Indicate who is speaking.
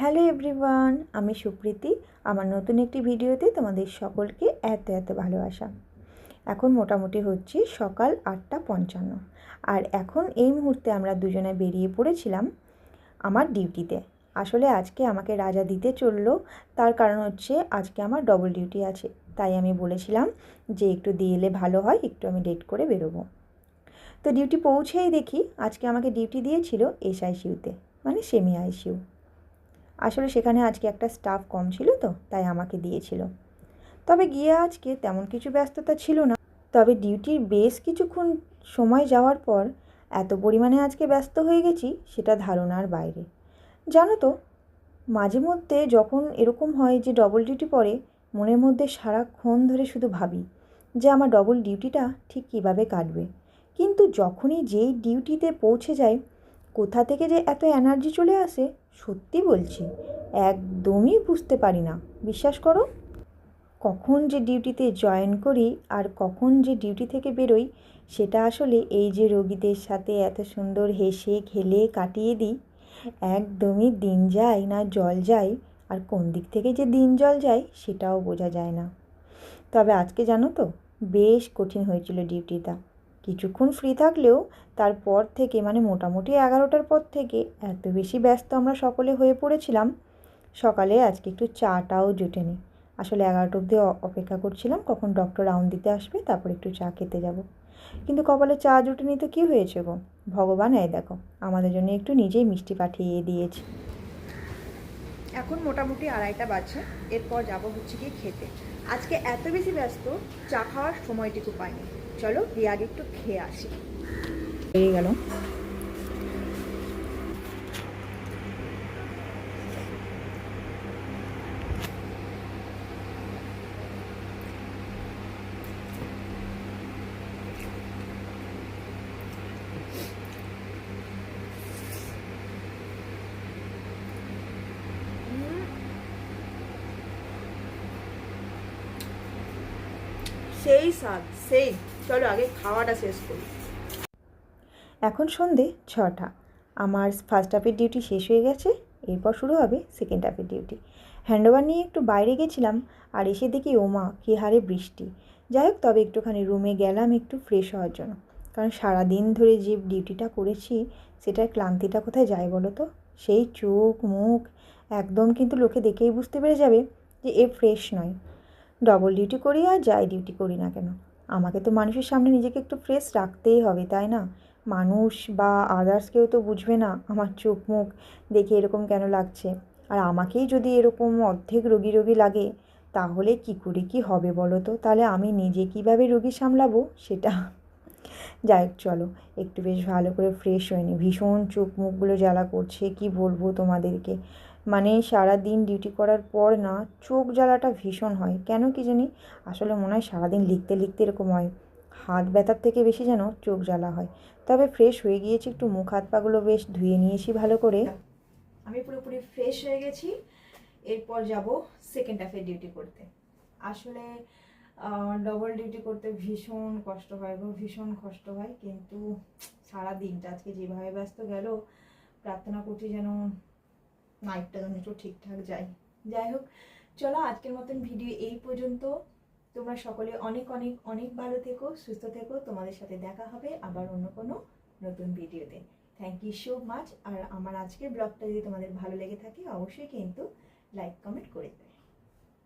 Speaker 1: Hello everyone, আমি সুপ্রীতি। আমার নতুন একটি ভিডিওতে তোমাদের সকলকে এত এত ভালোবাসা। এখন মোটামুটি হচ্ছে সকাল আটটা পঞ্চান্ন। আর এখন এই মুহূর্তে আমরা দুজনে বেরিয়ে পড়েছিলাম আমার ডিউটিতে। আসলে আজকে আমাকে রাজা দিতে চলল, তার কারণ হচ্ছে আজকে আমার ডবল ডিউটি আছে। তাই আমি বলেছিলাম যে একটু দিয়ে এলে ভালো হয়, একটু আমি লেট করে বেরোবো। তো ডিউটি পৌঁছেই দেখি, আজকে আমাকে ডিউটি দিয়েছিল এসআইসিউতে মানে সেমি আইসিউ আসলে সেখানে আজকে একটা স্টাফ কম ছিল তো, তাই আমাকে দিয়েছিল। তবে গিয়ে আজকে তেমন কিছু ব্যস্ততা ছিল না। তবে ডিউটির বেশ কিছুক্ষণ সময় যাওয়ার পর এত পরিমাণে আজকে ব্যস্ত হয়ে গেছি, সেটা ধারণার বাইরে। জানো তো, মাঝে মধ্যে যখন এরকম হয় যে ডবল ডিউটি পড়ে, মনের মধ্যে সারাক্ষণ ধরে শুধু ভাবি যে আমার ডবল ডিউটিটা ঠিক কীভাবে কাটবে। কিন্তু যখনই যেই ডিউটিতে পৌঁছে যাই, কোথা থেকে যে এত এনার্জি চলে আসে সত্যি বলছি, একদমই বুঝতে পারি না। বিশ্বাস করো, কখন যে ডিউটিতে জয়েন করি আর কখন যে ডিউটি থেকে বেরোই, সেটা আসলে এই যে রোগীদের সাথে এত সুন্দর হেসে খেলে কাটিয়ে দিই, একদমই দিন যায় না, জল যায়, আর কোন দিক থেকে যে দিন জল যায় সেটাও বোঝা যায় না। তবে আজকে জানো তো, বেশ কঠিন হয়েছিল ডিউটিটা। কিছুক্ষণ ফ্রি থাকলেও তারপর থেকে মানে মোটামুটি এগারোটার পর থেকে এত বেশি ব্যস্ত আমরা সকলে হয়ে পড়েছিলাম। সকালে আজকে একটু চাটাও জুটেনি। আসলে এগারোটা অবধি অপেক্ষা করছিলাম, কখন ডক্টর রাউন্ড দিতে আসবে, তারপর একটু চা খেতে যাব। কিন্তু কপালে চা জুটেনি তো কী হয়েছে গো? ভগবান, এই দেখো, আমাদের জন্য একটু নিজেই মিষ্টি পাঠিয়ে দিয়েছে। এখন মোটামুটি আড়াইটা বাজছে, এরপর যাব হচ্ছে গিয়ে খেতে। আজকে এত বেশি ব্যস্ত, চা খাওয়ার সময়টুকু পাইনি। চলো দিয়ে আগে একটু খেয়ে আসি। বেরিয়ে গেল। সেই স্বাদ সেই। চলো, আগে খাওয়াটা শেষ করি। এখন সন্ধে ছটা। আমার ফার্স্ট হাফের ডিউটি শেষ হয়ে গেছে, এরপর শুরু হবে সেকেন্ড হাফের ডিউটি হ্যান্ডওভার নিয়ে একটু বাইরে গেছিলাম, আর এসে দেখি ওমা কী হারে বৃষ্টি। যাই হোক, তবে একটুখানি রুমে গেলাম একটু ফ্রেশ হওয়ার জন্য। কারণ সারা দিন ধরে যে ডিউটিটা করেছি, সেটার ক্লান্তিটা কোথায় যায় বলো তো? সেই চোখ, মুখ, একদম কিন্তু লোকে দেখেই বুঝতে পেরে যাবে যে এ ফ্রেশ নয়। ডবল ডিউটি করি আর যাই ডিউটি করি না কেন। আমাকে তো মানুষের সামনে নিজেকে একটু ফ্রেশ রাখতেই হবে, তাই না? মানুষ বা আদার্স কেউ তো বুঝবে না, আমার চোখ মুখ দেখে এরকম কেন লাগছে? আর আমাকেই যদি এরকম অর্ধেক রোগী রোগী লাগে, তাহলে কি করে কি হবে বলো তো? তাহলে আমি নিজে কীভাবে রোগী সামলাবো সেটা? যাই হোক, চলো, একটু বেশ ভালো করে ফ্রেশ হয়নি ভীষণ চোখ মুখগুলো জ্বালা করছে, কি বলব তোমাদেরকে? মানে সারা দিন ডিউটি করার পর না চোখ জ্বালাটা ভীষণ হয়। কেন কি জানি? আসলে মনে হয় সারাদিন লিখতে লিখতে এরকম হয়। হাত ব্যথার থেকে বেশি যেন চোখ জ্বালা হয়। তবে ফ্রেশ হয়ে গিয়েছি, একটু মুখ হাত পাগুলো বেশ ধুয়ে নিয়েছি ভালো করে। আমি পুরোপুরি ফ্রেশ হয়ে গেছি। এরপর যাব সেকেন্ড হাফের ডিউটি করতে। আসলে ডবল ডিউটি করতে ভীষণ কষ্ট হয় গো ভীষণ কষ্ট হয়। কিন্তু সারা দিনটা আজকে যেভাবে ব্যস্ত গেল, প্রার্থনা করছি যেন নাইটটা যেন একটু ঠিকঠাক যায় যাই হোক, চলো আজকের মতন ভিডিও এই পর্যন্ত। তোমরা সকলে অনেক অনেক অনেক ভালো থেকো, সুস্থ থেকো। তোমাদের সাথে দেখা হবে আবার অন্য কোনো নতুন ভিডিওতে থ্যাংক ইউ সো মাচ আর আমার আজকের ব্লগটা যদি তোমাদের ভালো লেগে থাকে, অবশ্যই কিন্তু লাইক কমেন্ট করে